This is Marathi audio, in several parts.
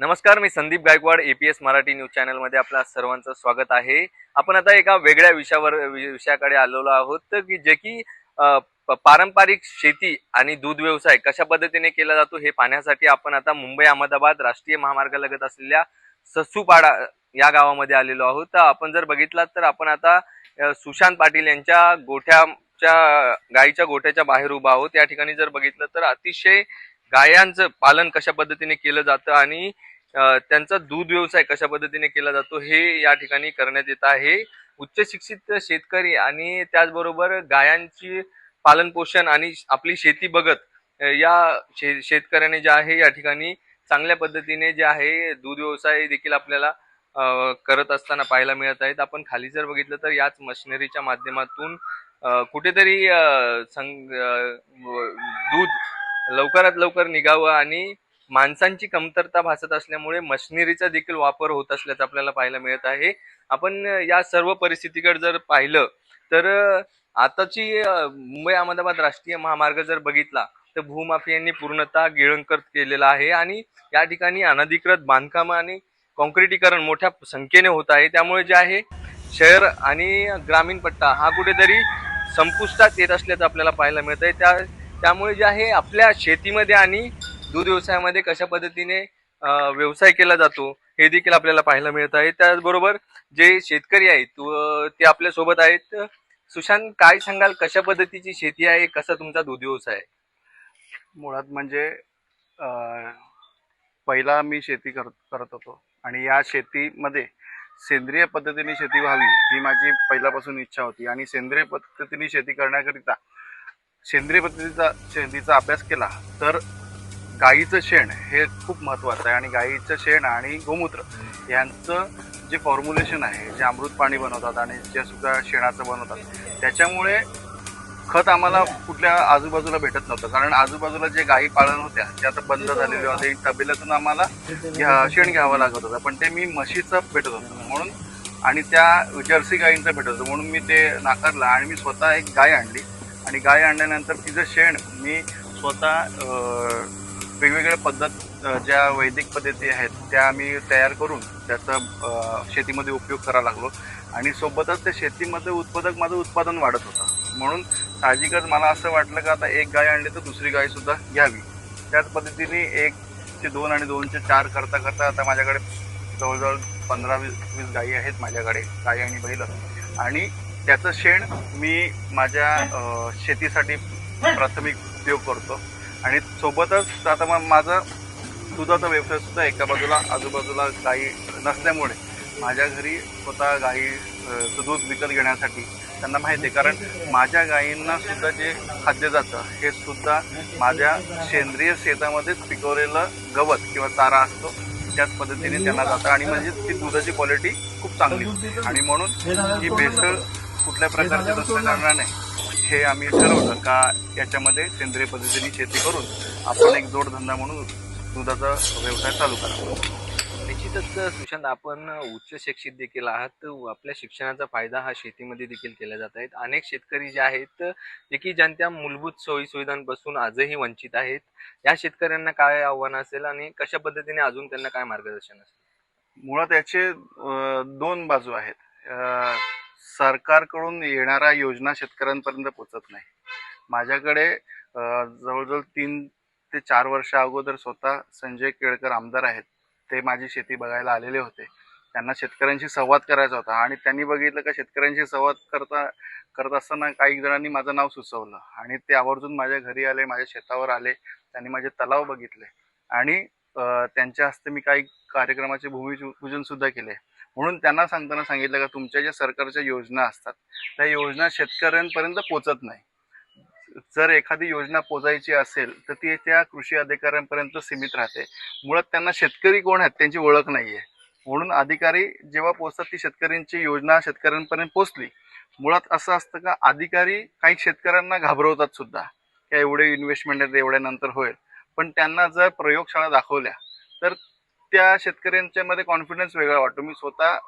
नमस्कार मी संदीप गायकवाड एपीएस मराठी न्यूज चॅनलमध्ये आपल्या सर्वांचं स्वागत आहे. आपण आता एका वेगळ्या विषयावर विषयाकडे आलेलो आहोत तर की जे की पारंपरिक शेती आणि दूध व्यवसाय कशा पद्धतीने केला जातो हे पाहण्यासाठी आपण आता मुंबई अहमदाबाद राष्ट्रीय महामार्गालगत असलेल्या ससूपाडा या गावामध्ये आलेलो आहोत. तर आपण जर बघितलात तर आपण आता सुशांत पाटील यांच्या गोठ्याच्या गाईच्या गोठ्याच्या बाहेर उभा आहोत. या ठिकाणी जर बघितलं तर अतिशय गायांचं पालन कशा पद्धतीने केलं जातं आणि त्यांचा दूध व्यवसाय कशा पद्धतीने केला जातो हे या ठिकाणी करण्यात येत आहे. उच्च शिक्षित शेतकरी आणि त्याचबरोबर गायांची पालन पोषण आणि आपली शेती बघत या शे शेतकऱ्याने जे आहे या ठिकाणी चांगल्या पद्धतीने जे आहे दूध व्यवसाय देखील आपल्याला करत असताना पाहायला मिळत आहेत. आपण खाली जर बघितलं तर याच मशिनरीच्या माध्यमातून कुठेतरी संग दूध लवकरात लवकर निघावं आणि माणसांची कमतरता भासत असल्यामुळे मशिनरीचा देखील वापर होत असल्याचं आपल्याला पाहायला मिळत आहे. आपण या सर्व परिस्थितीकडे जर पाहिलं तर आताची मुंबई अहमदाबाद राष्ट्रीय महामार्ग जर बघितला तर भूमाफियांनी पूर्णतः गिळंकर केलेला आहे आणि या ठिकाणी अनधिकृत बांधकाम आणि कॉन्क्रिटीकरण मोठ्या संख्येने होत आहे. त्यामुळे जे आहे शहर आणि ग्रामीण पट्टा हा कुठेतरी संपुष्टात येत असल्याचं आपल्याला पाहायला मिळत आहे त्या त्यामुळे जे आहे आपल्या शेतीमध्ये आणि दूध व्यवसायामध्ये कशा पद्धतीने व्यवसाय केला जातो हे देखील आपल्याला पाहायला मिळत आहे. त्याचबरोबर जे शेतकरी आहेत ते आपल्यासोबत आहेत. सुशांत काय सांगाल? कशा पद्धतीची शेती आहे? कसा तुमचा दूध व्यवसाय आहे? मुळात म्हणजे पहिला मी शेती करत करत होतो. आणि या शेतीमध्ये सेंद्रिय पद्धतीने शेती व्हावी ही माझी पहिल्यापासून इच्छा होती. आणि सेंद्रिय पद्धतीने शेती करण्याकरिता सेंद्रिय पद्धतीचा शेतीचा अभ्यास केला तर गाईचं शेण हे खूप महत्त्वाचं आहे. आणि गाईचं शेण आणि गोमूत्र यांचं जे फॉर्म्युलेशन आहे जे अमृत पाणी बनवतात आणि जे सुद्धा शेणाचं बनवतात त्याच्यामुळे खत आम्हाला कुठल्या आजूबाजूला भेटत नव्हतं. कारण आजूबाजूला जे गायी पाळण होत्या त्या आता बंद झालेली होते. तबेल्यातून आम्हाला घ्या- शेण घ्यावं लागत होतं. पण ते मी म्हशीचं भेटत होतं. म्हणून आणि त्या जर्सी गायींचं भेटत होतं. म्हणून मी ते नाकारलं आणि मी स्वतः एक गाय आणली. आणि गाय आणल्यानंतर तिचं शेण मी स्वतः वेगवेगळ्या पद्धत ज्या वैदिक पद्धती आहेत त्या आम्ही तयार करून त्याचा शेतीमध्ये उपयोग करायला लागलो. आणि सोबतच त्या शेतीमध्ये उत्पादक माझं उत्पादन वाढत होतं. म्हणून साहजिकच मला असं वाटलं का आता एक गाय आणली तर दुसरी गायसुद्धा घ्यावी. त्याच पद्धतीने एक ते दोन आणि दोनचे चार करता करता आता माझ्याकडे जवळजवळ पंधरा वीस वीस गायी आहेत माझ्याकडे गायी आणि बैल. आणि त्याचं शेण मी माझ्या शेतीसाठी प्राथमिक उपयोग करतो. आणि सोबतच आता मग माझं दुधाचा व्यवसाय सुद्धा एका बाजूला आजूबाजूला गाई नसल्यामुळे माझ्या घरी स्वतः गाईचं दूध विकत घेण्यासाठी त्यांना माहिती आहे. कारण माझ्या गायींना सुद्धा जे खाद्य जातं हे सुद्धा माझ्या सेंद्रिय शेतामध्येच पिकवलेलं गवत किंवा चारा असतो. त्याच पद्धतीने त्यांना जातं आणि म्हणजे ती दुधाची क्वालिटी खूप चांगली आणि म्हणून ही भेसळ कुठल्या प्रकारची दुसऱ्या कारणाने हे आम्ही ठरवलं का याच्यामध्ये सेंद्रिय पद्धतीने शेती करून आपण एक जोडधंदा म्हणून दुधाचा व्यवसाय चालू करावा. निश्चितच सुशांत आपण उच्च शिक्षित देखील आहात. आपल्या शिक्षणाचा फायदा हा शेतीमध्ये देखील केला जात आहेत. अनेक शेतकरी जे आहेत जे की ज्यांच्या मूलभूत सोयी सुविधांपासून आजही वंचित आहेत. या शेतकऱ्यांना काय आव्हान असेल आणि कशा पद्धतीने अजून त्यांना काय मार्गदर्शन असेल? मुळात याचे दोन बाजू आहेत. सरकारकडून येणाऱ्या योजना शेतकऱ्यांपर्यंत पोचत नाही. माझ्याकडे जवळजवळ तीन ते चार वर्ष अगोदर स्वतः संजय केळकर आमदार आहेत. ते माझी शेती बघायला आलेले होते. त्यांना शेतकऱ्यांशी संवाद करायचा होता आणि त्यांनी बघितलं का शेतकऱ्यांशी संवाद करता करत असताना काही जणांनी माझं नाव सुचवलं आणि ते आवर्जून माझ्या घरी आले माझ्या शेतावर आले त्यांनी माझे तलाव बघितले आणि त्यांच्या हस्ते मी काही कार्यक्रमाचे भूमिपूजन सुद्धा केले. म्हणून त्यांना सांगताना सांगितलं का तुमच्या ज्या सरकारच्या योजना असतात त्या योजना शेतकऱ्यांपर्यंत पोचत नाही. जर एखादी योजना पोचायची असेल तर ती त्या कृषी अधिकाऱ्यांपर्यंत सीमित राहते. मुळात त्यांना शेतकरी कोण आहेत त्यांची ओळख नाही आहे म्हणून अधिकारी जेव्हा पोचतात ती शेतकऱ्यांची योजना शेतकऱ्यांपर्यंत पोचली. मुळात असं असतं का अधिकारी काही शेतकऱ्यांना घाबरवतात सुद्धा. की एवढे इन्व्हेस्टमेंट आहेत एवढ्या नंतर होईल. पण त्यांना जर प्रयोगशाळा दाखवल्या तर त्या शेतकऱ्यांच्या मध्ये कॉन्फिडन्स वेगळा वाटतो. मी स्वतः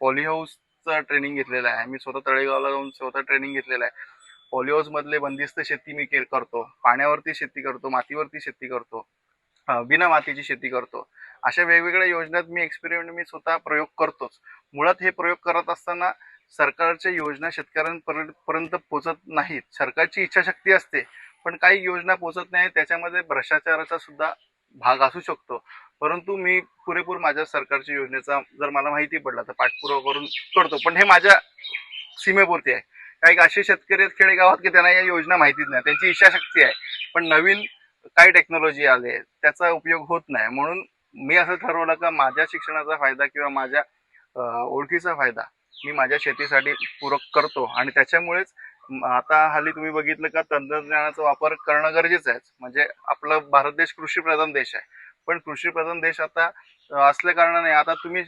पॉली हाऊसचा ट्रेनिंग घेतलेलं आहे. मी स्वतः तळेगावला जाऊन स्वतः ट्रेनिंग घेतलेलं आहे. पॉली मधले बंदिस्त शेती मी के- करतो. पाण्यावरती शेती करतो मातीवरती शेती करतो बिना मातीची शेती करतो. अशा वेगवेगळ्या योजनात मी एक्सपेरिमेंट मी स्वतः प्रयोग करतोच. मुळात हे प्रयोग करत असताना सरकारच्या योजना शेतकऱ्यांपर्यंत पोचत नाहीत. सरकारची इच्छाशक्ती असते पण काही योजना पोचत नाही त्याच्यामध्ये भ्रष्टाचाराचा सुद्धा भाग असू शकतो. परंतु मी पुरेपूर माझ्या सरकारच्या योजनेचा जर मला माहिती पडला तर पाठपुरावा करून करतो. पण हे माझ्या सीमेपुरती आहे. काही असे शेतकरी आहेत खेडेगावात की त्यांना या योजना माहितीच नाही. त्यांची इच्छाशक्ती आहे. पण नवीन काय टेक्नॉलॉजी आले त्याचा उपयोग होत नाही. म्हणून मी असं ठरवलं का माझ्या शिक्षणाचा फायदा किंवा माझ्या ओळखीचा फायदा मी माझ्या शेतीसाठी पूरक करतो. आणि त्याच्यामुळेच आता हल्ली तुम्ही बघितलं का तंत्रज्ञानाचा वापर करणं गरजेचं आहे. म्हणजे आपला भारत देश कृषीप्रधान देश आहे. पण कृषीप्रधान देश आता असल्या कारणाने आता तुम्ही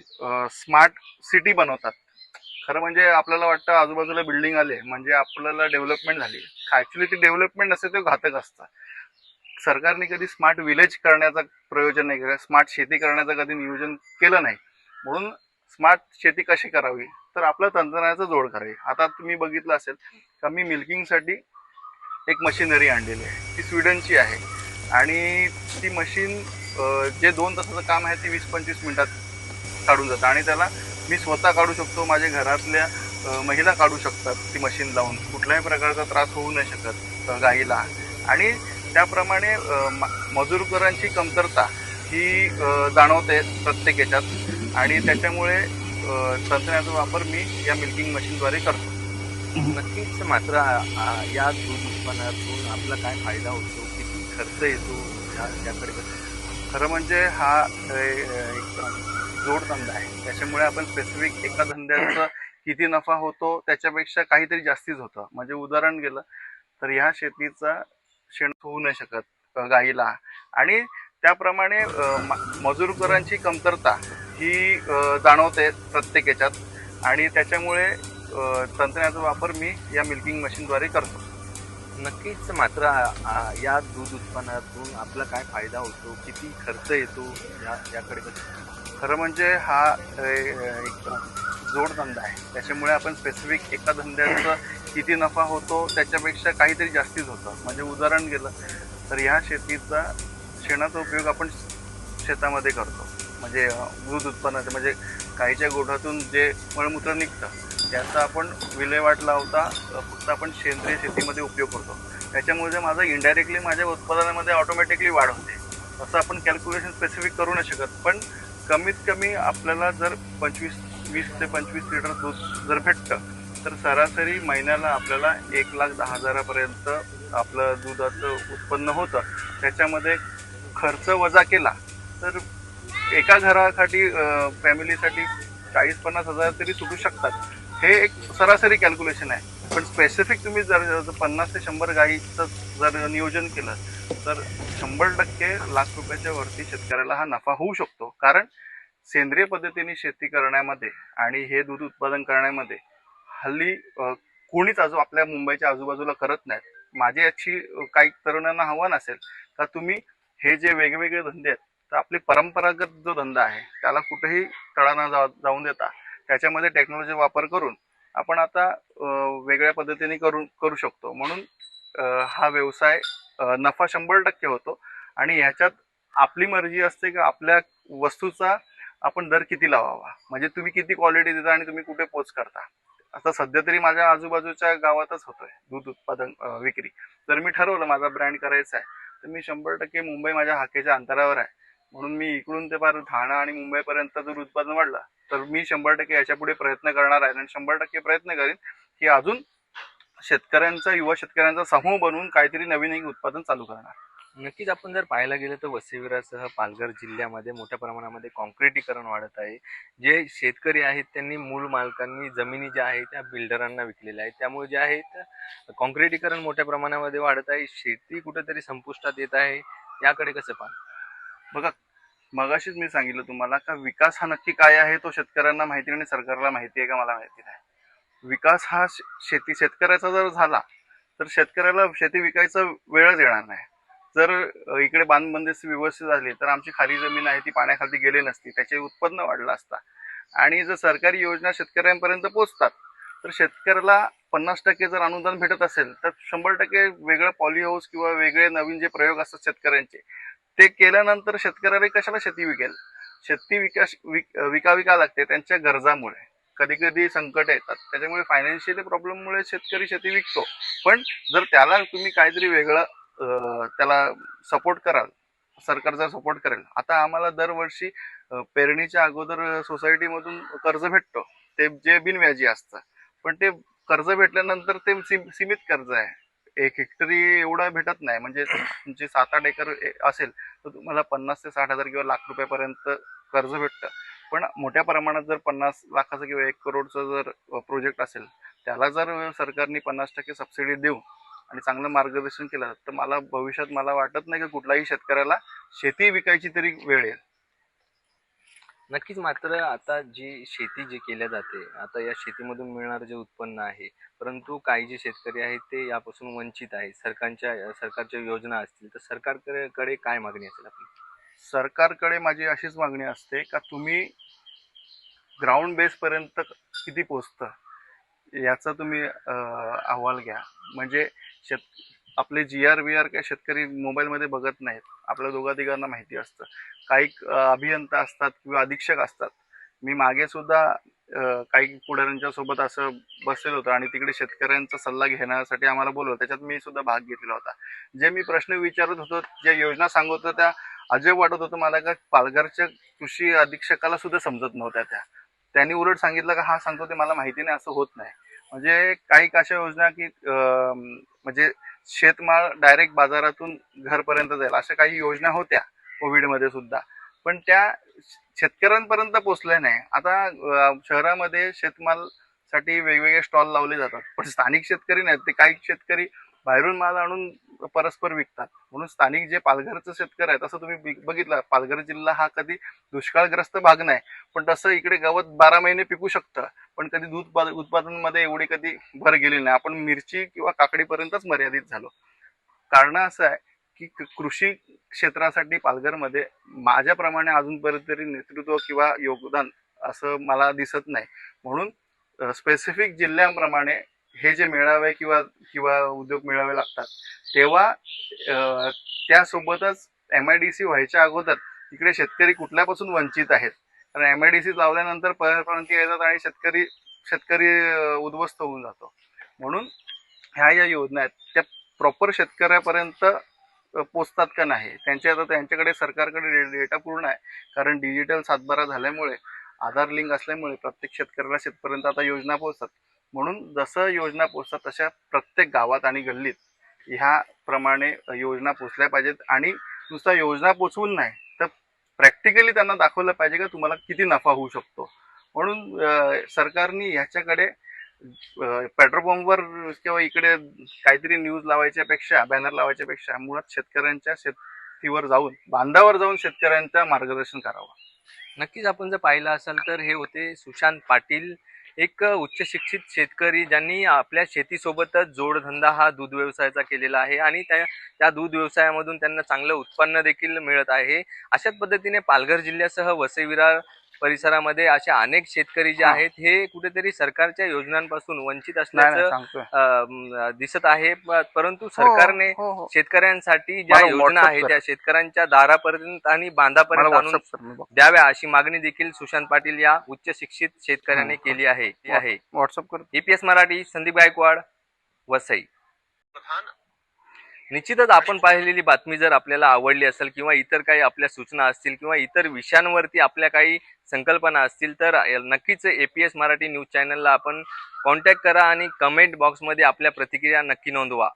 स्मार्ट सिटी बनवतात. खरं म्हणजे आपल्याला वाटतं आजूबाजूला बिल्डिंग आले म्हणजे आपल्याला डेव्हलपमेंट झाली. ॲक्च्युली ती डेव्हलपमेंट असते ते घातक असतं सरकारने कधी स्मार्ट विलेज करण्याचा प्रयोजन नाही केलं स्मार्ट शेती करण्याचं कधी नियोजन केलं नाही. म्हणून स्मार्ट शेती कशी करावी? तर आपल्या तंत्रज्ञानाचा जोड करावी. आता तुम्ही बघितलं असेल का मी मिल्किंगसाठी एक मशिनरी आणलेली आहे. ती स्वीडनची आहे. आणि ती मशीन जे दोन तासाचं काम आहे ती वीस पंचवीस मिनटात काढून जातं. आणि त्याला मी स्वतः काढू शकतो माझ्या घरातल्या महिला काढू शकतात ती मशीन लावून. कुठल्याही प्रकारचा त्रास होऊ नाही शकत गाईला. आणि त्याप्रमाणे मजूरकरांची म- कमतरता ही जाणवते प्रत्येक याच्यात. आणि त्याच्यामुळे तंत्रज्ञानाचा वापर मी या मिल्किंग मशीनद्वारे करतो. नक्कीच. मात्र या दूध उत्पादनातून आपला काय फायदा होतो? किती खर्च येतो? या- याकडे खरं म्हणजे हा एक जोडधंदा आहे. त्याच्यामुळे आपण स्पेसिफिक एका धंद्याचं किती नफा होतो त्याच्यापेक्षा काहीतरी जास्तीच होतं. म्हणजे उदाहरण गेलं तर ह्या शेतीचा शेण होऊ नाही शकत गाईला आणि त्याप्रमाणे मजूरकरांची म- कमतरता ही जाणवते प्रत्येक याच्यात. आणि त्याच्यामुळे तंत्रज्ञाचा तंत्रज्ञानाचा वापर मी या मिल्किंग मशीनद्वारे करतो. नक्कीच मात्र या दूध उत्पादनातून आपला काय फायदा होतो किती खर्च येतो या याकडे खरं म्हणजे हा एक जोडधंदा आहे. त्याच्यामुळे आपण स्पेसिफिक एका धंद्याचं किती नफा होतो त्याच्यापेक्षा काहीतरी जास्तीच होतं. म्हणजे उदाहरण गेलं तर ह्या शेतीचा शेणाचा उपयोग आपण शेतामध्ये करतो. म्हणजे दूध उत्पन्नाचं म्हणजे गाईच्या गोठातून जे मळमूत्र निघतं त्याचा आपण विल्हेवाट लावता फक्त आपण सेंद्रिय शेतीमध्ये उपयोग करतो. त्याच्यामुळे माझं इनडायरेक्टली माझ्या उत्पादनामध्ये ऑटोमॅटिकली वाढ होते. असं आपण कॅल्क्युलेशन स्पेसिफिक करू नाही शकत. पण कमीत कमी आपल्याला जर पंचवीस वीस ते पंचवीस लिटर दूध जर भेटतं तर सरासरी महिन्याला आपल्याला एक लाख दहा हजारापर्यंत आपलं दुधाचं उत्पन्न होतं. त्याच्यामध्ये खर्च वजा केला तर एका घरासाठी फॅमिलीसाठी चाळीस पन्नास हजार तरी सुटू शकतात. हे एक सरासरी कॅल्क्युलेशन आहे. पण स्पेसिफिक तुम्ही जर पन्नास ते शंभर गाईचं जर नियोजन केलं तर शंभर टक्के लाख रुपयाच्या वरती शेतकऱ्याला हा नफा होऊ शकतो. कारण सेंद्रिय पद्धतीने शेती करण्यामध्ये आणि हे दूध उत्पादन करण्यामध्ये हल्ली कोणीच आजू आपल्या मुंबईच्या आजूबाजूला करत नाहीत. माझी याची काही तरुणांना आव्हान असेल तर तुम्ही हे जे वेगवेगळे धंदे आहेत तर आपली परंपरागत जो धंदा आहे त्याला कुठेही तळा जा जाऊन देता. त्याच्यामध्ये टेक्नॉलॉजी वापर करून आपण आता वेगळ्या पद्धतीने करून करू शकतो. म्हणून हा व्यवसाय नफा शंभर टक्के होतो. आणि ह्याच्यात आपली मर्जी असते की आपल्या वस्तूचा आपण दर किती लावावा. म्हणजे तुम्ही किती क्वालिटी देता आणि तुम्ही कुठे पोच करता. आता सध्या तरी माझ्या आजूबाजूच्या गावातच होतोय दूध उत्पादन विक्री. तर मी ठरवलं माझा ब्रँड करायचा आहे तर मी शंभर टक्के मुंबई माझ्या हाकेच्या अंतरावर आहे. म्हणून मी इकडून ते पार ठाणा आणि मुंबईपर्यंत जर उत्पादन वाढलं तर मी शंभर टक्के याच्यापुढे प्रयत्न करणार आहे. आणि शंभर टक्के प्रयत्न करेन की अजून शेतकऱ्यांचा युवा शेतकऱ्यांचा समूह बनवून काहीतरी नवीन एक उत्पादन चालू करणार. नक्कीच आपण जर पाहायला गेलं तर वसईविरासह पालघर जिल्ह्यामध्ये मोठ्या प्रमाणामध्ये कॉन्क्रिटीकरण वाढत आहे. जे शेतकरी आहेत त्यांनी मूळ मालकांनी जमिनी ज्या आहेत त्या बिल्डरांना विकलेल्या आहेत. त्यामुळे जे आहेत कॉन्क्रिटीकरण मोठ्या प्रमाणामध्ये वाढत आहे. शेती कुठेतरी संपुष्टात येत आहे. याकडे कसं पाहा बघा मगाशीच मी सांगितलं तुम्हाला का विकास हा नक्की काय आहे तो शेतकऱ्यांना माहिती आणि सरकारला माहिती आहे का मला माहिती नाही. विकास हा शे- शेती शेतकऱ्याचा जर झाला तर शेतकऱ्याला शेती विकायचा वेळच येणार नाही. जर इकडे बांधबंदिस्त व्यवस्थित झाली तर आमची खाली जमीन आहे ती पाण्याखाली गेली नसती त्याचे उत्पन्न वाढलं असता. आणि जर सरकारी योजना शेतकऱ्यांपर्यंत पोहोचतात तर शेतकऱ्याला पन्नास टक्के जर अनुदान भेटत असेल तर शंभर टक्के वेगळं पॉली हाऊस किंवा वेगळे नवीन जे प्रयोग असतात शेतकऱ्यांचे ते केल्यानंतर शेतकऱ्याला कशाला शेती विकेल? शेती विकास विक विकावी का लागते त्यांच्या गरजामुळे. कधी कधी संकट येतात. त्याच्यामुळे फायनान्शियली प्रॉब्लेममुळे शेतकरी शेती विकतो. पण जर त्याला तुम्ही काहीतरी वेगळं त्याला सपोर्ट कराल सरकार जर सपोर्ट करेल. आता आम्हाला दरवर्षी पेरणीच्या अगोदर सोसायटीमधून कर्ज भेटतो. ते जे बिनव्याजी असतं. पण ते कर्ज भेटल्यानंतर ते सीम- सीमित कर्ज आहे. एक हेक्टरी एवढा भेटत नाही. म्हणजे तुमची सात आठ एकर ए- असेल तर तुम्हाला पन्नास ते साठ हजार किंवा लाख रुपयापर्यंत कर्ज भेटतं. पण मोठ्या प्रमाणात जर पन्नास लाखाचं किंवा एक करोडचं जर प्रोजेक्ट असेल त्याला जर सरकारने पन्नास टक्के सबसिडी देऊन आणि चांगलं मार्गदर्शन केलं तर मला भविष्यात मला वाटत नाही की कुठलाही शेतकऱ्याला शेती विकायची तरी वेळ येईल. नक्कीच मात्र आता जी शेती जी केल्या जाते आता या शेतीमधून मिळणारं जे उत्पन्न आहे परंतु काही जे शेतकरी आहेत ते यापासून वंचित आहेत. सरकारच्या सरकारच्या योजना असतील तर सरकारकडे कडे काय मागणी असेल आपली? सरकारकडे माझी अशीच मागणी असते का तुम्ही ग्राउंड बेसपर्यंत किती पोचतं याचा तुम्ही अहवाल घ्या. म्हणजे शेत आपले जी आर बी आर काय शेतकरी मोबाईलमध्ये बघत नाहीत. आपल्या दोघा तिघांना माहिती असतं. काही अभियंता असतात किंवा अधीक्षक असतात. मी मागे सुद्धा काही पुढाऱ्यांच्या सोबत असं बसलेलो होतो आणि तिकडे शेतकऱ्यांचा सल्ला घेण्यासाठी आम्हाला बोलवलं. त्याच्यात मी सुद्धा भाग घेतलेला होता. जे मी प्रश्न विचारत होतो ज्या योजना सांगत होत्या त्या अजब वाटत होतं मला का पालघरच्या कृषी अधीक्षकाला सुद्धा समजत नव्हत्या त्या. त्यांनी उलट सांगितलं का हा सांगतो ते मला माहिती नाही असं होत नाही. म्हणजे काही अशा योजना की म्हणजे शेतमाल डायरेक्ट बाजारातून घरपर्यंत जाईल. अशा काही योजना होत्या कोविडमध्ये सुद्धा. पण त्या शेतकऱ्यांपर्यंत पोचल्या नाही. आता शहरामध्ये शेतमालसाठी वेगवेगळे स्टॉल लावले जातात. पण स्थानिक शेतकरी नाहीत. ते काही शेतकरी बाहेरून माल आणून परस्पर विकतात. म्हणून स्थानिक जे पालघरचं शेतकरी आहे तसं तुम्ही बघितलं पालघर जिल्हा हा कधी दुष्काळग्रस्त भाग नाही. पण तसं इकडे गवत बारा महिने पिकू शकतं पण कधी दूध उत्पाद- उत्पादनमध्ये एवढी कधी भर गेली नाही. आपण मिरची किंवा काकडीपर्यंतच मर्यादित झालो. कारण असं आहे की कृषी क्षेत्रासाठी पालघरमध्ये माझ्याप्रमाणे अजूनपर्यंत तरी नेतृत्व किंवा योगदान असं मला दिसत नाही. म्हणून स्पेसिफिक जिल्ह्यांप्रमाणे हे जे मेळावे किंवा किंवा उद्योग मेळावे लागतात तेव्हा त्यासोबतच एम आय डी सी व्हायच्या अगोदर इकडे शेतकरी कुठल्यापासून वंचित आहेत? कारण एम आय डी सी लावल्यानंतर परप्रांती येतात आणि शेतकरी शेतकरी उद्ध्वस्त होऊन जातो. म्हणून ह्या ज्या योजना आहेत. त्या प्रॉपर शेतकऱ्यापर्यंत पोचतात का नाही? त्यांच्या आता त्यांच्याकडे सरकारकडे डेटा पूर्ण आहे. कारण डिजिटल सातबारा झाल्यामुळे आधार लिंक असल्यामुळे प्रत्येक शेतकऱ्याला शेतपर्यंत आता योजना पोहोचतात. म्हणून जसं योजना पोचतात तशा प्रत्येक गावात आणि गल्लीत ह्याप्रमाणे योजना पोचल्या पाहिजेत. आणि नुसता योजना पोचवून नाही तर प्रॅक्टिकली त्यांना दाखवलं पाहिजे का तुम्हाला किती नफा होऊ शकतो. म्हणून सरकारने ह्याच्याकडे पेट्रोल पंपवर किंवा इकडे काहीतरी न्यूज लावायच्यापेक्षा बॅनर लावायच्यापेक्षा मुळात शेतकऱ्यांच्या शेतीवर जाऊन बांधावर जाऊन शेतकऱ्यांचं मार्गदर्शन करावं. नक्कीच आपण जर पाहिलं असाल तर हे होते सुशांत पाटील एक उच्च शिक्षित शेतकरी ज्यांनी आपल्या शेतीसोबतच जोडधंदा हा दूध व्यवसायाचा केलेला आहे आणि त्या त्या दूध व्यवसायामधून त्यांना चांगलं उत्पन्न देखील मिळत आहे. अशाच पद्धतीने पालघर जिल्ह्यासह वसईविरार परिसरामध्ये असे अनेक शेतकरी जे हा. आहेत हे कुठेतरी सरकारच्या योजनांपासून वंचित नाही नाही असल्याचं सांगतोय अं, दिसत आहे परंतु सरकारने हो, हो. शेतकऱ्यांसाठी ज्या योजना आहेत. त्या शेतकऱ्यांच्या दारापर्यंत आणि बांधापर्यंत आणून द्याव्या अशी मागणी देखील सुशांत पाटील या उच्च शिक्षित शेतकऱ्याने हं. केली आहे व्हॉट्सअप कर एपीएस मराठी संदीप गायकवाड वसई निश्चितच आपण पाहिलेली बातमी जर आपल्याला आवडली असेल किंवा इतर काही आपल्या सूचना असतील किंवा इतर विषयांवरती आपल्या काही संकल्पना असतील तर नक्कीच A P S Marathi news चॅनलला आपण कॉन्टॅक्ट करा आणि कमेंट बॉक्समध्ये आपल्या प्रतिक्रिया नक्की नोंदवा.